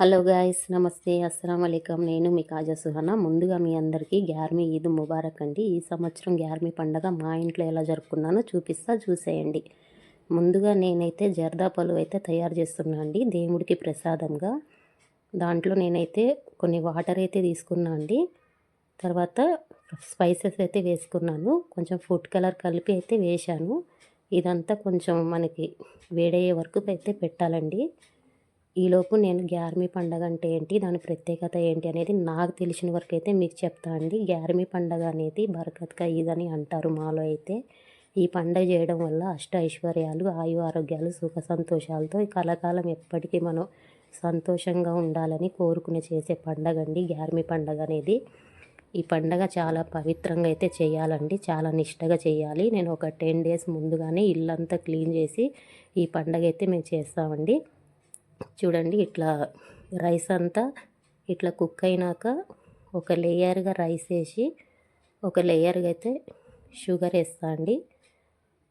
Hello guys నమస్తే. అస్సలం అయికం నేను మీ కాజా సుహనా. ముందుగా మీ అందరికీ గ్యార్మీ ఈద్ ముబారక్ అండి. ఈ సంవత్సరం గ్యార్మీ పండగ మా ఇంట్లో ఎలా జరుపుకున్నానో చూపిస్తా చూసేయండి. ముందుగా నేనైతే జర్దా పలు అయితే తయారు చేస్తున్నా అండి. దేవుడికి ప్రసాదంగా. దాంట్లో నేనైతే కొన్ని వాటర్ అయితే తీసుకున్నా అండి. తర్వాత స్పైసెస్ అయితే వేసుకున్నాను. కొంచెం ఫుడ్ కలర్ కలిపి అయితే వేశాను. ఇదంతా కొంచెం మనకి వేడయ్యే వరకు అయితే పెట్టాలండి. ఈలోపు నేను గ్యారమీ పండగ అంటే ఏంటి దాని ప్రత్యేకత ఏంటి అనేది నాకు తెలిసిన వరకు అయితే మీకు చెప్తా అండి. గ్యారమీ పండగ అనేది బరకత్గా ఇదని అంటారు మాలో అయితే. ఈ పండగ చేయడం వల్ల అష్ట ఐశ్వర్యాలు ఆయు ఆరోగ్యాలు సుఖ సంతోషాలతో ఈ కలకాలం ఎప్పటికీ మనం సంతోషంగా ఉండాలని కోరుకుని చేసే పండగ అండి గ్యారమీ పండగ అనేది. ఈ పండగ చాలా పవిత్రంగా అయితే చేయాలండి చాలా నిష్టగా చేయాలి. నేను ఒక టెన్ డేస్ ముందుగానే ఇల్లంతా క్లీన్ చేసి ఈ పండగ అయితే మేము చేస్తామండి. చూడండి ఇట్లా రైస్ అంతా ఇట్లా కుక్ అయినాక ఒక లేయర్గా రైస్ వేసి ఒక లేయర్గా అయితే షుగర్ వేస్తా అండి.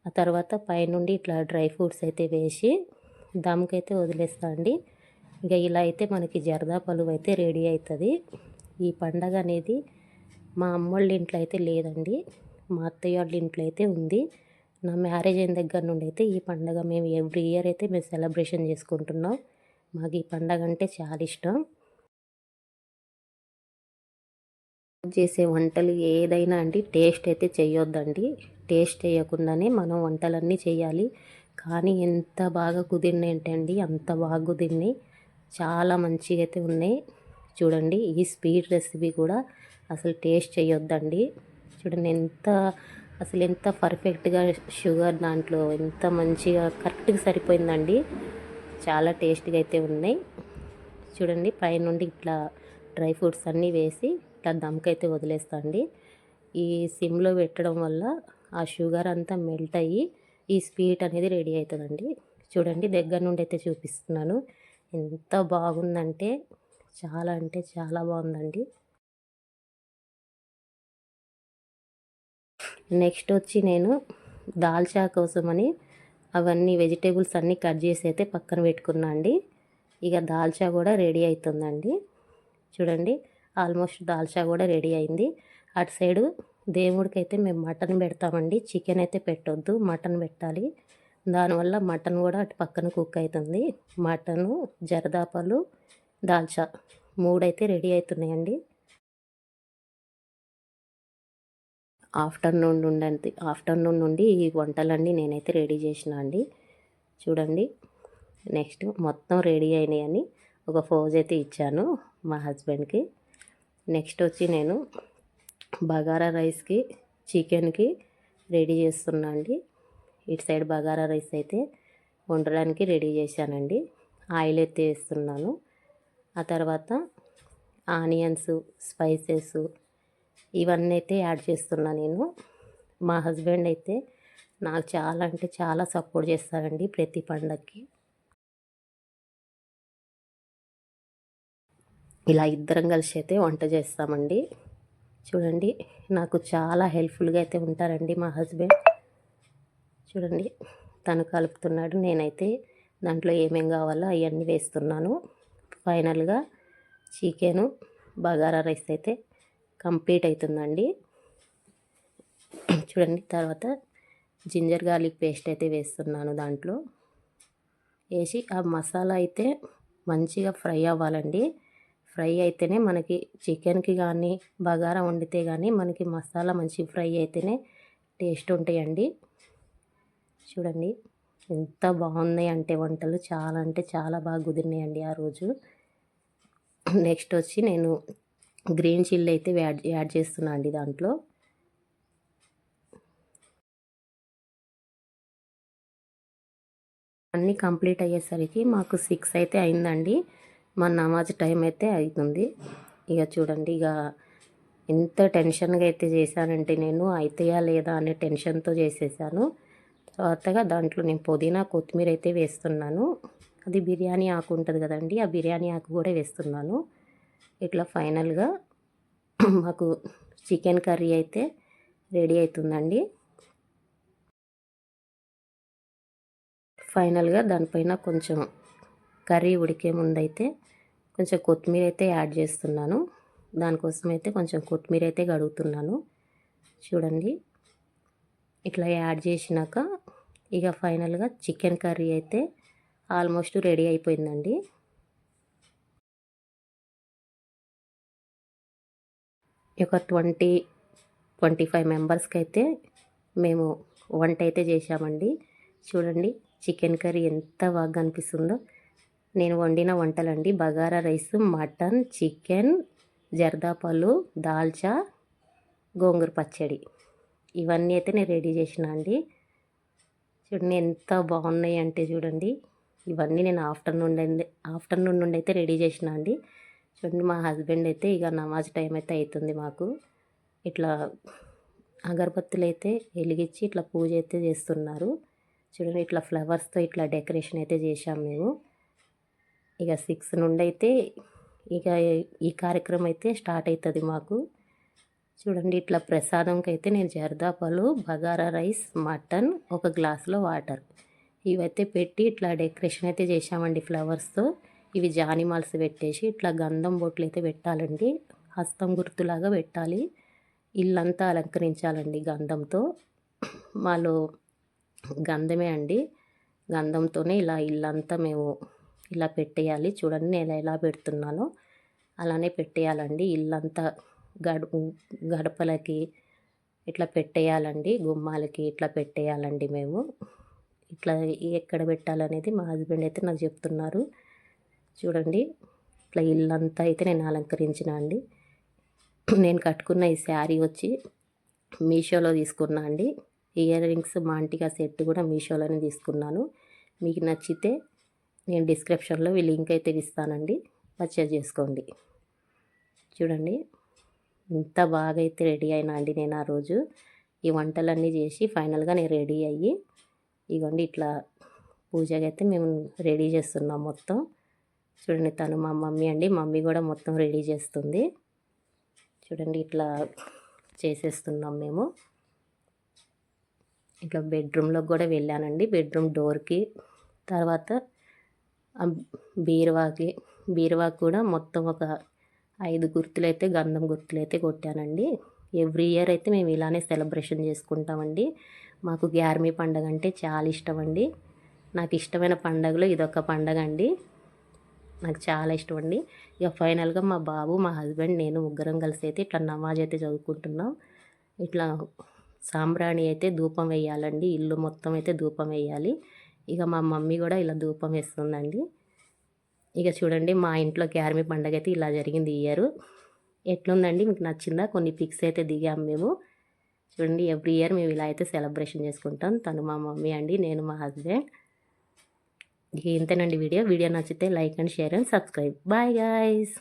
ఆ తర్వాత పైనుండి ఇట్లా డ్రై ఫ్రూట్స్ అయితే వేసి దమ్కైతే వదిలేస్తా అండి. ఇక ఇలా అయితే మనకి జర్దా పలువు అయితే రెడీ అవుతుంది ఈ పండగ అనేది మా అమ్మోళ్ళ ఇంట్లో అయితే లేదండి. మా అత్తయ్య వాళ్ళ ఇంట్లో అయితే ఉంది. నా మ్యారేజ్ అయిన దగ్గర నుండి అయితే ఈ పండగ మేము ఎవ్రీ ఇయర్ అయితే మేము సెలబ్రేషన్ చేసుకుంటున్నాం. మాకు ఈ పండగ అంటే చాలా ఇష్టం. చేసే వంటలు ఏదైనా అండి టేస్ట్ అయితే చేయొద్దండి. టేస్ట్ చేయకుండానే మనం వంటలన్నీ చేయాలి. కానీ ఎంత బాగా కుదిరినాయి ఏంటండి అంత బాగా కుదిరినాయి. చాలా మంచిగా అయితే ఉన్నాయి. చూడండి ఈ స్వీట్ రెసిపీ కూడా అసలు టేస్ట్ చేయొద్దండి. చూడండి ఎంత అసలు ఎంత పర్ఫెక్ట్గా షుగర్ దాంట్లో ఎంత మంచిగా కరెక్ట్గా సరిపోయిందండి. చాలా టేస్ట్గా అయితే ఉన్నాయి. చూడండి పైనుండి ఇట్లా డ్రై ఫ్రూట్స్ అన్నీ వేసి ఇట్లా దమ్కైతే వదిలేస్తా అండి. ఈ సిమ్లో పెట్టడం వల్ల ఆ షుగర్ అంతా మెల్ట్ అయ్యి ఈ స్వీట్ అనేది రెడీ అవుతుందండి. చూడండి దగ్గర నుండి అయితే చూపిస్తున్నాను. ఎంత బాగుందంటే చాలా అంటే చాలా బాగుందండి. నెక్స్ట్ వచ్చి నేను దాల్చా కోసమని అవన్నీ వెజిటేబుల్స్ అన్నీ కట్ చేసి అయితే పక్కన పెట్టుకున్నా అండి. ఇక దాల్చా కూడా రెడీ అవుతుందండి. చూడండి ఆల్మోస్ట్ దాల్చా కూడా రెడీ అయింది. అటు సైడు దేవుడికి అయితే మేము మటన్ పెడతామండి. చికెన్ అయితే పెట్టొద్దు మటన్ పెట్టాలి. దానివల్ల మటన్ కూడా అటు పక్కన కుక్ అవుతుంది. మటను జరదాపాలు దాల్చా మూడైతే రెడీ అవుతున్నాయండి. ఆఫ్టర్నూన్ నుండి ఆఫ్టర్నూన్ నుండి ఈ వంటలన్నీ నేనైతే రెడీ చేసిన అండి. చూడండి నెక్స్ట్ మొత్తం రెడీ అయినాయని ఒక ఫోజ్ అయితే ఇచ్చాను మా హస్బెండ్కి. నెక్స్ట్ వచ్చి నేను బగారా రైస్కి చికెన్కి రెడీ చేస్తున్నా అండి. ఇటు సైడ్ బగారా రైస్ అయితే వండడానికి రెడీ చేశానండి. ఆయిల్ అయితే వేస్తున్నాను. ఆ తర్వాత ఆనియన్స్ స్పైసెస్ ఇవన్నీ అయితే యాడ్ చేస్తున్నా నేను. మా హస్బెండ్ అయితే నాకు చాలా అంటే చాలా సపోర్ట్ చేస్తారండి ప్రతి పండగకి ఇలా ఇద్దరం కలిసి అయితే వంట చేస్తామండి. చూడండి నాకు చాలా హెల్ప్ఫుల్గా అయితే ఉంటారండి మా హస్బెండ్. చూడండి తను కలుపుతున్నాడు నేనైతే దాంట్లో ఏమేం కావాలో అవన్నీ వేస్తున్నాను. ఫైనల్గా చికెను బగారా రైస్ అయితే కంప్లీట్ అవుతుందండి చూడండి తర్వాత జింజర్ గార్లిక్ పేస్ట్ అయితే వేస్తున్నాను దాంట్లో. వేసి ఆ మసాలా అయితే మంచిగా ఫ్రై అవ్వాలండి. ఫ్రై అయితేనే మనకి చికెన్కి కానీ బగారా వండితే కానీ మనకి మసాలా మంచి ఫ్రై అయితేనే టేస్ట్ ఉంటాయండి. చూడండి ఎంత బాగున్నాయి అంటే వంటలు. చాలా అంటే చాలా బాగా కుదిరినాయండి ఆ రోజు. నెక్స్ట్ వచ్చి నేను గ్రీన్ చిల్లీ అయితే యాడ్ యాడ్ చేస్తున్నా అండి దాంట్లో. అన్నీ కంప్లీట్ అయ్యేసరికి మాకు సిక్స్ అయితే అయిందండి. మా నమాజ్ టైం అయితే అవుతుంది ఇక చూడండి ఇక ఎంత టెన్షన్గా అయితే చేశానంటే నేను అవుతాయా లేదా అనే టెన్షన్తో చేసేసాను. తర్వాతగా దాంట్లో నేను పుదీనా కొత్తిమీర అయితే వేస్తున్నాను. అది బిర్యానీ ఆకు ఉంటుంది కదండి ఆ బిర్యానీ ఆకు కూడా వేస్తున్నాను. ఇట్లా ఫైనల్గా మాకు చికెన్ కర్రీ అయితే రెడీ అవుతుందండి ఫైనల్గా దానిపైన కొంచెం కర్రీ ఉడికే ముందైతే కొంచెం కొత్తిమీర అయితే యాడ్ చేస్తున్నాను. దానికోసం అయితే కొంచెం కొత్తిమీర అయితే కడుగుతున్నాను. చూడండి. ఇట్లా యాడ్ చేసినాక ఇక ఫైనల్గా చికెన్ కర్రీ అయితే ఆల్మోస్ట్ రెడీ అయిపోయిందండి. ఒక ట్వంటీ ట్వంటీ ఫైవ్ మెంబర్స్కి అయితే మేము వంట అయితే చేశామండి. చూడండి చికెన్ కర్రీ ఎంత బాగా అనిపిస్తుందో నేను వండిన వంటలండి. బగారా రైస్ మటన్ చికెన్ జర్దాపాలు దాల్చా గోంగూర పచ్చడి. ఇవన్నీ అయితే నేను రెడీ చేసిన అండి. చూడండి ఎంత బాగున్నాయి అంటే చూడండి. ఇవన్నీ నేను ఆఫ్టర్నూన్ ఆఫ్టర్నూన్ నుండి అయితే రెడీ చేసిన అండి. చూడండి మా హస్బెండ్ అయితే ఇక నమాజ్ టైం అయితే అవుతుంది మాకు. ఇట్లా అగరబత్తులు అయితే వెలిగించి ఇట్లా పూజ అయితే చేస్తున్నారు. చూడండి ఇట్లా ఫ్లవర్స్తో ఇట్లా డెకరేషన్ అయితే చేశాం మేము. ఇక సిక్స్ నుండి అయితే ఇక ఈ కార్యక్రమం అయితే స్టార్ట్ అవుతుంది మాకు. చూడండి ఇట్లా ప్రసాదంకి అయితే నేను జర్దాపాలు బగారా రైస్ మటన్ ఒక గ్లాసులో వాటర్ ఇవైతే పెట్టి ఇట్లా డెకరేషన్ అయితే చేసామండి ఫ్లవర్స్తో ఇవి జానిమాల్స్ పెట్టేసి ఇట్లా గంధం బొట్లు అయితే పెట్టాలండి. హస్తం గుర్తులాగా పెట్టాలి. ఇల్లంతా అలంకరించాలండి గంధంతో. వాళ్ళు గంధమే అండి. గంధంతోనే ఇలా ఇల్లంతా మేము ఇలా పెట్టేయాలి. చూడండి నేను ఎలా పెడుతున్నానో. అలానే పెట్టేయాలండి. ఇల్లంతా గడ గడపలకి ఇట్లా పెట్టేయాలండి. గుమ్మాలకి ఇట్లా పెట్టేయాలండి మేము. ఇట్లా ఎక్కడ పెట్టాలనేది మా హస్బెండ్ అయితే నాకు చెప్తున్నారు. చూడండి. ఇట్లా ఇల్లంతా అయితే నేను అలంకరించిన అండి. నేను కట్టుకున్న ఈ శారీ వచ్చి మీషోలో తీసుకున్నా అండి. ఇయర్ రింగ్స్ మాంటిగా సెట్ కూడా మీషోలోనే తీసుకున్నాను. మీకు నచ్చితే నేను డిస్క్రిప్షన్లో ఈ లింక్ అయితే ఇస్తానండి. పర్చేజ్ చేసుకోండి. చూడండి. ఇంత బాగా అయితే రెడీ అయినా అండి నేను ఆ రోజు. ఈ వంటలన్నీ చేసి ఫైనల్గా నేను రెడీ అయ్యి ఇవ్వండి ఇట్లా పూజగా అయితే మేము రెడీ చేస్తున్నాం మొత్తం. చూడండి తను మా మమ్మీ అండి. మమ్మీ కూడా మొత్తం రెడీ చేస్తుంది. చూడండి ఇట్లా చేసేస్తున్నాం మేము. ఇట్లా బెడ్రూమ్లోకి కూడా వెళ్ళానండి. బెడ్రూమ్ డోర్కి తర్వాత బీరువాకి బీరువాకి కూడా మొత్తం ఒక ఐదు గుర్తులైతే గంధం గుర్తులైతే కొట్టానండి. ఎవ్రీ ఇయర్ అయితే మేము ఇలానే సెలబ్రేషన్ చేసుకుంటామండి. మాకు గ్యార్మీ పండగ అంటే చాలా ఇష్టం అండి. నాకు ఇష్టమైన పండగలో ఇదొక పండగ అండి. నాకు చాలా ఇష్టం అండి ఇక ఫైనల్గా మా బాబు మా హస్బెండ్ నేను ముగ్గురం కలిసి అయితే ఇట్లా నమాజ్ అయితే చదువుకుంటున్నాం. ఇట్లా సాంబ్రాణి అయితే ధూపం వేయాలండి. ఇల్లు మొత్తం అయితే ధూపం వేయాలి. ఇక మా మమ్మీ కూడా ఇలా ధూపం వేస్తుందండి. ఇక చూడండి మా ఇంట్లో క్యారమి పండగ అయితే ఇలా జరిగింది ఈ ఇయర్. ఎట్లుందండి? మీకు నచ్చిందా? కొన్ని పిక్స్ అయితే దిగాం మేము. చూడండి ఎవ్రీ ఇయర్ మేము ఇలా అయితే సెలబ్రేషన్ చేసుకుంటాం. తను మా మమ్మీ అండి నేను మా హస్బెండ్. ఇంతేనండి వీడియో. వీడియో నచ్చితే like and share and subscribe. Bye guys.